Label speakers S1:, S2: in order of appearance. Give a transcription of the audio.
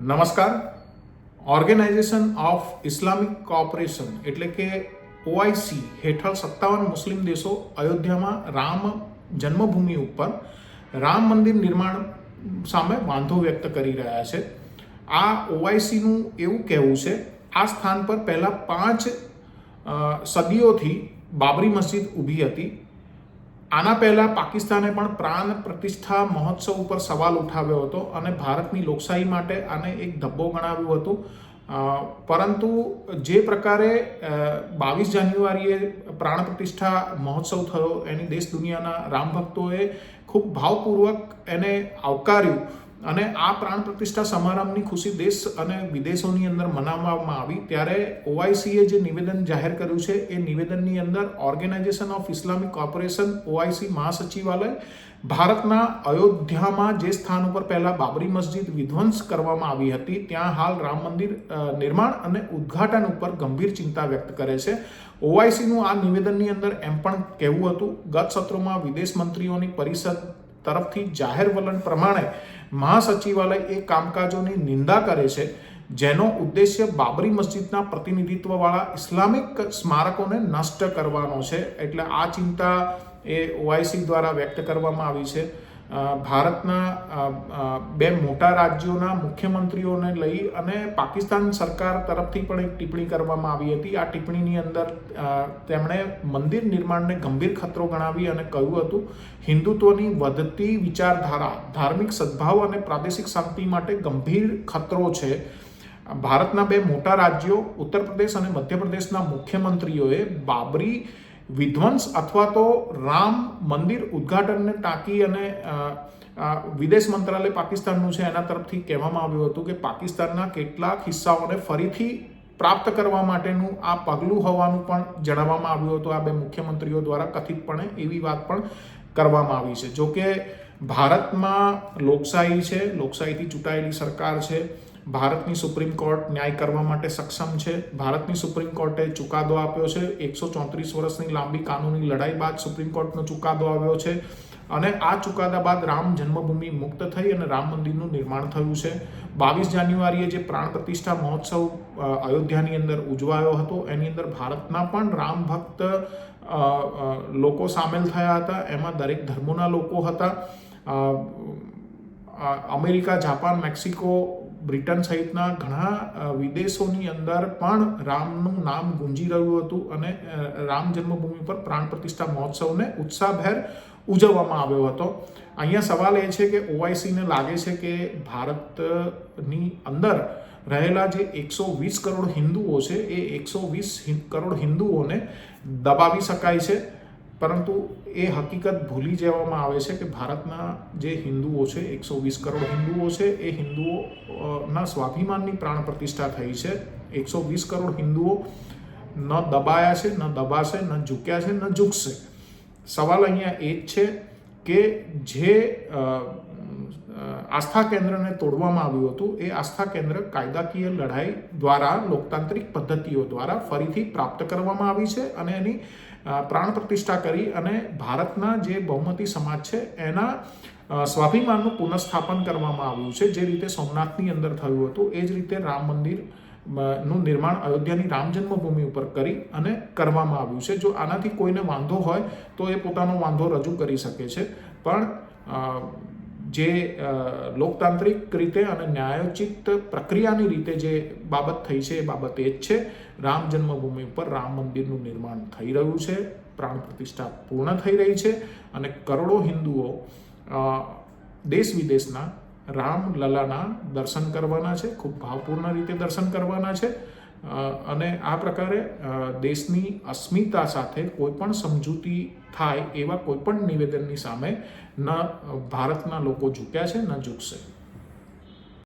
S1: નમસ્કાર. Organisation of Islamic cooperation એટલે કે ઓઆઈસી હેઠળ સત્તાવન મુસ્લિમ દેશો અયોધ્યામાં રામ જન્મભૂમિ ઉપર રામ મંદિર નિર્માણ સામે વાંધો વ્યક્ત કરી રહ્યા છે. આ ઓઆઈસીનું એવું કહેવું છે, આ સ્થાન પર પહેલાં પાંચ સદીઓથી બાબરી મસ્જિદ ઊભી હતી. આના પહેલાં પાકિસ્તાને પણ પ્રાણ પ્રતિષ્ઠા મહોત્સવ ઉપર સવાલ ઉઠાવ્યો હતો અને ભારતની લોકશાહી માટે આને એક ધબ્બો ગણાવ્યું હતું. પરંતુ જે પ્રકારે બાવીસ જાન્યુઆરીએ પ્રાણ પ્રતિષ્ઠા મહોત્સવ થયો, એની દેશ દુનિયાના રામ ભક્તોએ ખૂબ ભાવપૂર્વક એને આવકાર્યું. અને આ પ્રાણ પ્રતિષ્ઠા સમારંભની ખુશી દેશ અને વિદેશોની અંદર મનાવવામાં આવી. ત્યારે ઓઆઈસીએ જે નિવેદન જાહેર કર્યું છે, એ નિવેદનની અંદર organisation of Islamic corporation, OIC મહાસચિવાલય, ભારતના અયોધ્યામાં જે સ્થાન ઉપર પહેલાં બાબરી મસ્જિદ વિધ્વંસ કરવામાં આવી હતી, ત્યાં હાલ રામ મંદિર નિર્માણ અને ઉદ્ઘાટન ઉપર ગંભીર ચિંતા વ્યક્ત કરે છે. ઓઆઈસીનું આ નિવેદનની અંદર એમ પણ કહેવું હતું, ગત સત્રોમાં વિદેશ મંત્રીઓની પરિષદ તરફથી જાહેર વલણ પ્રમાણે મહાસચિવાલય એ કામકાજોની નિંદા કરે છે, જેનો ઉદ્દેશ્ય બાબરી મસ્જિદના પ્રતિનિધિત્વવાળા ઇસ્લામિક સ્મારકોને નષ્ટ કરવાનો છે. એટલે આ ચિંતા એ ઓઆઈસી દ્વારા વ્યક્ત કરવામાં આવી છે. ભારતના બે મોટા રાજ્યોના મુખ્યમંત્રીઓને લઈ અને પાકિસ્તાન સરકાર તરફથી પણ એક ટિપ્પણી કરવામાં આવી હતી. આ ટિપ્પણીની અંદર તેમણે મંદિર નિર્માણને ગંભીર ખતરો ગણાવી અને કહ્યું હતું, હિન્દુત્વની વધતી વિચારધારા, ધાર્મિક સદભાવ અને પ્રાદેશિક શાંતિ માટે ગંભીર ખતરો છે. ભારતના બે મોટા રાજ્યો, ઉત્તર પ્રદેશ અને મધ્યપ્રદેશના મુખ્યમંત્રીઓએ બાબરી વિધ્વંસ અથવા તો રામ મંદિર ઉદ્ઘાટનને ટાંકી અને વિદેશ મંત્રાલય પાકિસ્તાનનું છે એના તરફથી કહેવામાં આવ્યું હતું કે પાકિસ્તાનના કેટલાક હિસ્સાઓને ફરીથી પ્રાપ્ત કરવા માટેનું આ પગલું હોવાનું પણ જણાવવામાં આવ્યું હતું. આ બે મુખ્યમંત્રીઓ દ્વારા કથિતપણે એવી વાત પણ કરવામાં આવી છે. જોકે ભારતમાં લોકશાહી છે, લોકશાહીથી ચૂંટાયેલી સરકાર છે, ભારતની સુપ્રીમ કોર્ટ ન્યાય કરવા માટે સક્ષમ છે, ભારતની સુપ્રીમ કોર્ટે ચુકાદો આપ્યો છે, એકસો ચોત્રીસ વર્ષની લાંબી કાનૂની લડાઈ બાદ સુપ્રીમ કોર્ટનો ચુકાદો આવ્યો છે અને આ ચુકાદા બાદ રામ જન્મભૂમિ મુક્ત થઈ અને રામ મંદિરનું નિર્માણ થયું છે. બાવીસ જાન્યુઆરીએ જે પ્રાણ પ્રતિષ્ઠા મહોત્સવ અયોધ્યાની અંદર ઉજવાયો હતો, એની અંદર ભારતના પણ રામ ભક્ત લોકો સામેલ થયા હતા, એમાં દરેક ધર્મોના લોકો હતા. અમેરિકા, જાપાન, મેક્સિકો, બ્રિટન સહિતના ઘણા વિદેશોની અંદર પણ રામનું નામ ગુંજી રહ્યું હતું અને રામ જન્મભૂમિ પર પ્રાણ પ્રતિષ્ઠા મહોત્સવને ઉત્સાહભેર ઉજવવામાં આવ્યો હતો. અહીંયા સવાલ એ છે કે ઓઆઈસીને લાગે છે કે ભારતની અંદર રહેલા જે એકસો વીસ કરોડ હિન્દુઓ છે, એ એકસો વીસ કરોડ હિન્દુઓને દબાવી શકાય છે? પરંતુ એ હકીકત ભૂલી જવામાં આવે છે કે ભારતના જે હિન્દુઓ છે, એકસો વીસ કરોડ હિન્દુઓ છે, એ હિન્દુઓના સ્વાભિમાનની પ્રાણ પ્રતિષ્ઠા થઈ છે. એકસો વીસ કરોડ હિન્દુઓ ન દબાયા છે, ન દબાશે, ન ઝૂક્યા છે, ન ઝૂકશે. સવાલ અહીંયા એ જ છે કે જે આસ્થા કેન્દ્રને તોડવામાં આવ્યું હતું. એ આસ્થા કેન્દ્ર કાયદાકીય લડાઈ દ્વારા, લોકતાંત્રિક પદ્ધતિઓ દ્વારા ફરીથી પ્રાપ્ત કરવામાં આવી છે અને એની પ્રાણ પ્રતિષ્ઠા કરી અને ભારતના જે બહુમતી સમાજ છે એના સ્વાભિમાનનું પુનઃસ્થાપન કરવામાં આવ્યું છે. જે રીતે સોમનાથની અંદર થયું હતું, એ જ રીતે રામ મંદિરનું નિર્માણ અયોધ્યાની રામ જન્મભૂમિ ઉપર કરી અને કરવામાં આવ્યું છે. જો આનાથી કોઈને વાંધો હોય, તો એ પોતાનો વાંધો રજૂ કરી શકે છે. પણ જે લોકતાંત્રિક રીતે અને ન્યાયોચિત પ્રક્રિયાની રીતે જે બાબત થઈ છે એ બાબત એ જ છે. રામ જન્મભૂમિ ઉપર રામ મંદિરનું નિર્માણ થઈ રહ્યું છે. પ્રાણ પ્રતિષ્ઠા પૂર્ણ થઈ રહી છે અને કરોડો હિન્દુઓ દેશ વિદેશના રામ લલાના દર્શન કરવાના છે. ખૂબ ભાવપૂર્ણ રીતે દર્શન કરવાના છે. અને આ પ્રકારે દેશની અસ્મિતા સાથે કોઈ પણ સમજૂતી થાય એવા કોઈ પણ નિવેદનની સામે ન ભારતના લોકો ઝૂક્યા છે, ન ઝૂકશે.